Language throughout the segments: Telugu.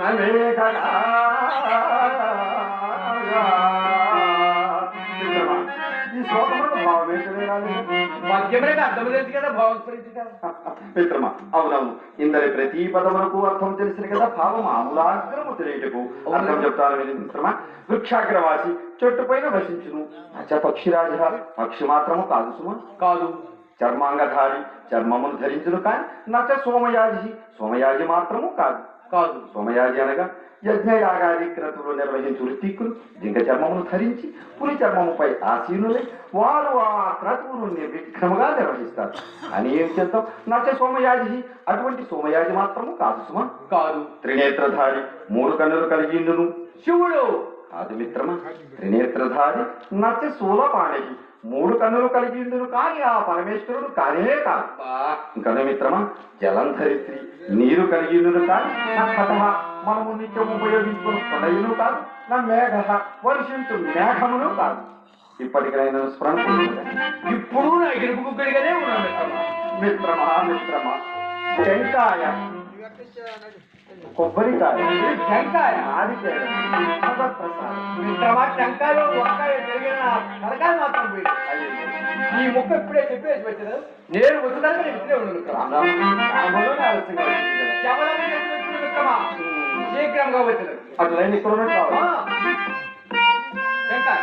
మేఘగా మిత్రమా, ఈ శ్లోకములకు భావం ఏంటనే రాలేదు మధ్యమైన అర్థం తెలుసు కదా మిత్రమా అవునవును. ఇందరి ప్రతి పదములకు అర్థం తెలిసిన కదా భావం ఆమూలాగ్రము తెలియటకు అర్థం చెప్తాను మిత్రమా. వృక్షాగ్రవాసి చెట్టు పైన వసించును. అచ పక్షిరాజ పక్షి మాత్రము కాదు సుమ. కాదు. చర్మాంగధారి చర్మమును ధరించును కాని నచ సోమయాజి సోమయాజి మాత్రము కాదు. కాదు సోమయాజి అనగా యజ్ఞయాగాది క్రతువులు నిర్వహించు ఋత్విక్కులు జింక చర్మమును ధరించి పులి చర్మముపై ఆసీనులై వారు ఆ క్రతువులు నిర్విఘ్నముగా నిర్వహిస్తారు అని ఏం చేద్దాం నచ్చ సోమయాజి అటువంటి సోమయాజి మాత్రము కాదు సుమ కాదు త్రినేత్రధారి మూడు కన్నులు కలిగిండును శివుడు కాదు మిత్రమా త్రినేత్రధారి నచ్చ శూలపాణి మూడు కన్నులు కలిగిండును కానీ ఆ పరమేశ్వరుడు కానే కాదు. బా, ఇంకా మిత్రమా జలం ధరిత్రి నీరు కలిగినను కాదు నా మనము నిత్యం ఉపయోగించుకున్న కొడయును కాదు నా మేఘ వర్షించు మేఘమును కాదు. ఇప్పటికైనా స్మరణ. ఇప్పుడు నా గెలుపు కుక్కడిగానే ఉన్నాను మిత్రమా. మిత్రమా మిత్రమా. టెంకాయ కొబ్బరికాయ టెంకాయ భగవత్ప్రసాదం. మిత్రమా టెంకాయలో వంకాయ జరిగిన తలకాయ మాత్రం పోయింది ఈ ముక్క ఇప్పుడే చెప్పేసి వచ్చారు నేను వచ్చేదాకా నేను ఇప్పుడే ఉన్నాను మిత్రమా. శీఘ్రంగా వచ్చారు అట్లయినా ఇక్కడ ఉన్నట్టు కావాలి. టెంకాయ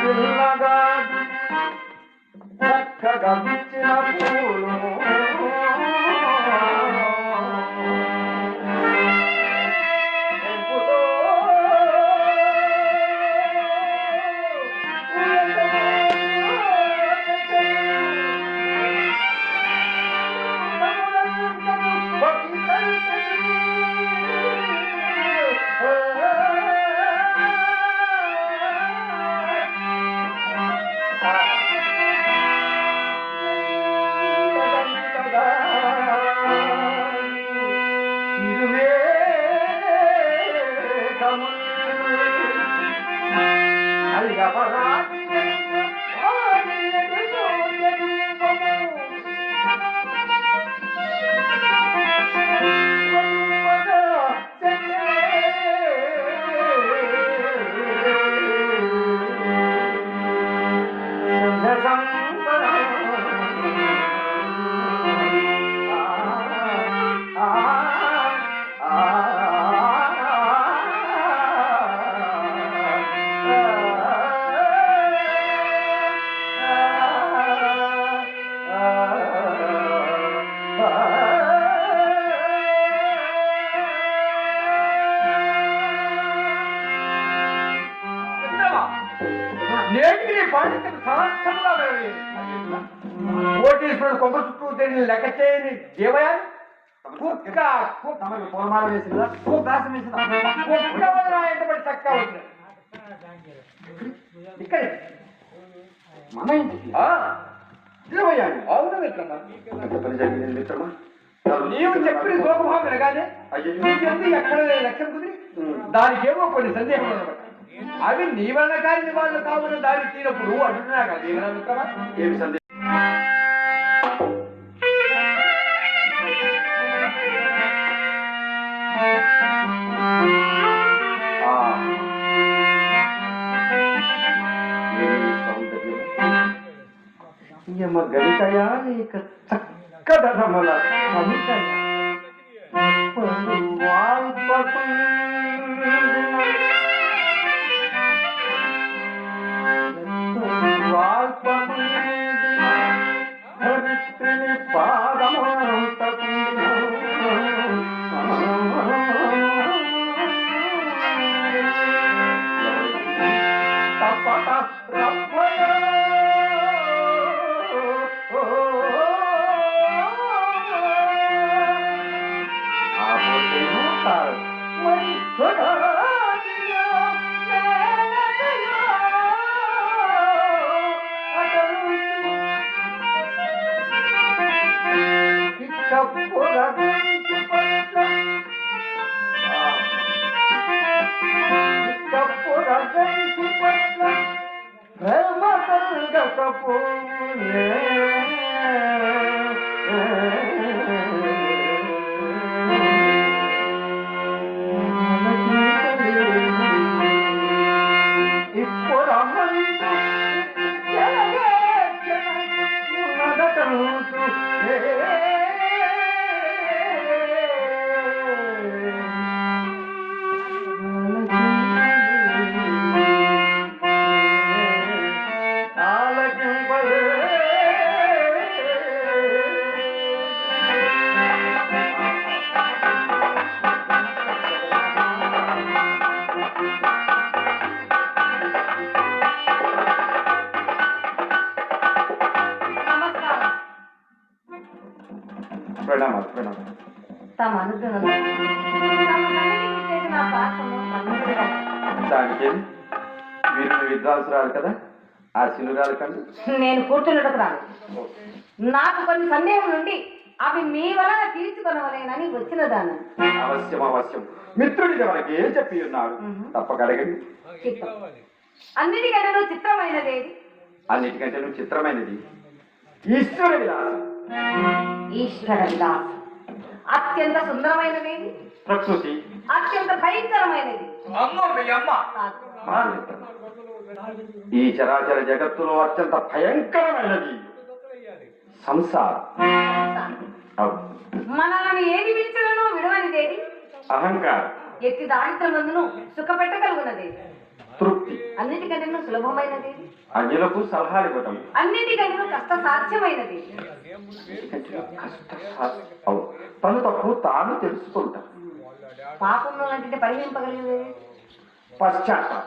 పిల్లగాడు చక్కగా విచ్చిన పూలు కోటీశ్వరుడు కొమ్మ చుట్టూ లెక్క చేయని దేవయా కుక్క కుక్క. పూలమాల వేసిందా? దాసం వేసిందా? కుక్క వదన ఎంటబడి చక్క వచ్చిన ఇక్కడ. మన ఇంటికి. ఆ, దేవయ్య అవును మిత్రమా. ఎంత పని జరిగింది మిత్రమా? నీవు చెప్పిన శోభభావం వినగానే అయ్యో. నీకెందుకు ఎక్కడ లేని లక్ష్యం కుదిరి? దానికేమో కొన్ని సందేహాలు అవి నీ వలన కాని వాళ్ళు కావున దారి తీరప్పుడు అంటున్నా కదా మిత్రమా? ఏమి సందేహం? श्रीमद्गणितया एकः चक्कदधमला कवितया కలగకపోనే దానికి? మీరు విద్వాంసురాలు కదా? ఆ కండి నేను కూర్చున్నటకు రాను. నాకు కొన్ని సందేహం నుండి అవి మీ వలన తీర్చుకొనవలేనని వచ్చిన దాన్ని. అవశ్యం అవశ్యం. మిత్రుడిగా మనకి ఏం చెప్పి ఉన్నారు. తప్పక అడగండి. అన్నిటికంటే చిత్రమైనది అన్నిటికంటే నువ్వు చిత్రమైనది. ఈశ్వర విలాసం. ఈశ్వర విలాసం అత్యంత సుందరమైనది. ఏది ప్రకృతి. అత్యంత భయంకరమైనది. అమ్మ మీ అమ్మ. కాదు. మానవిత్వం. ఈ చరాచర జగత్తులో అత్యంత భయంకరమైనది సంసారం. మనల్ని ఏది పిలిచలను విడవనిది ఏది అహంకారం. ఎట్టి దారిద్రమందును సుఖపెట్టగలుగున్నది తృప్తి. అన్నిటికంటే సులభమైనది? అన్యులకు సలహాలు ఇవ్వటం అన్నిటికంటే కష్ట సాధ్యమైనది ఎందుకంటే కష్ట సా- తను తప్పు తాను తెలుసుకుంటాం పాపంలో అంటే పరిగణింపగలిగేది పశ్చాత్తాపం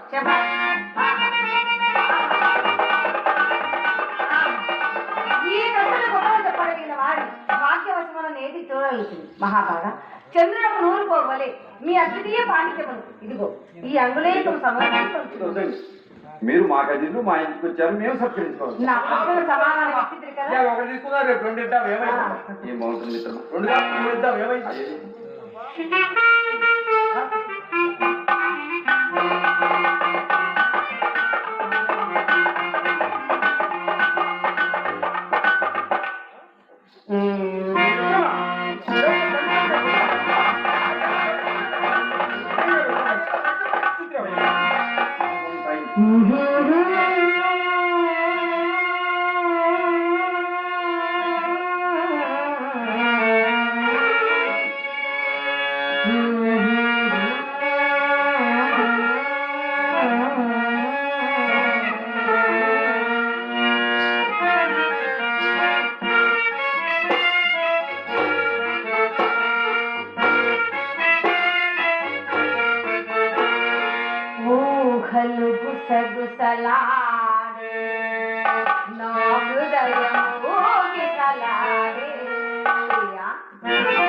చెప్పగలిగిన వాడి వాక్యవశములను ఏది చూడగలుగుతుంది మహాభాగ చంద్రులకు నూరు పోవలే. మీ అద్వితీయ పాండిత్యములు. ఇదిగో ఈ అంగుళేకం సమర్పించు మీరు మా గదిలో మా ఇంటికి వచ్చారు మేము సత్కరించుకోవాలి. నా ప్రశ్నకు సమాధానం ఇచ్చింది కదా. ఇవాళ ఒకటి తీసుకున్నారు రేపు రెండు ఇద్దాం ఏమైంది? ఏమవుతుంది మిత్రమా? రెండు ఇద్దాం ఏమైంది? Thank you.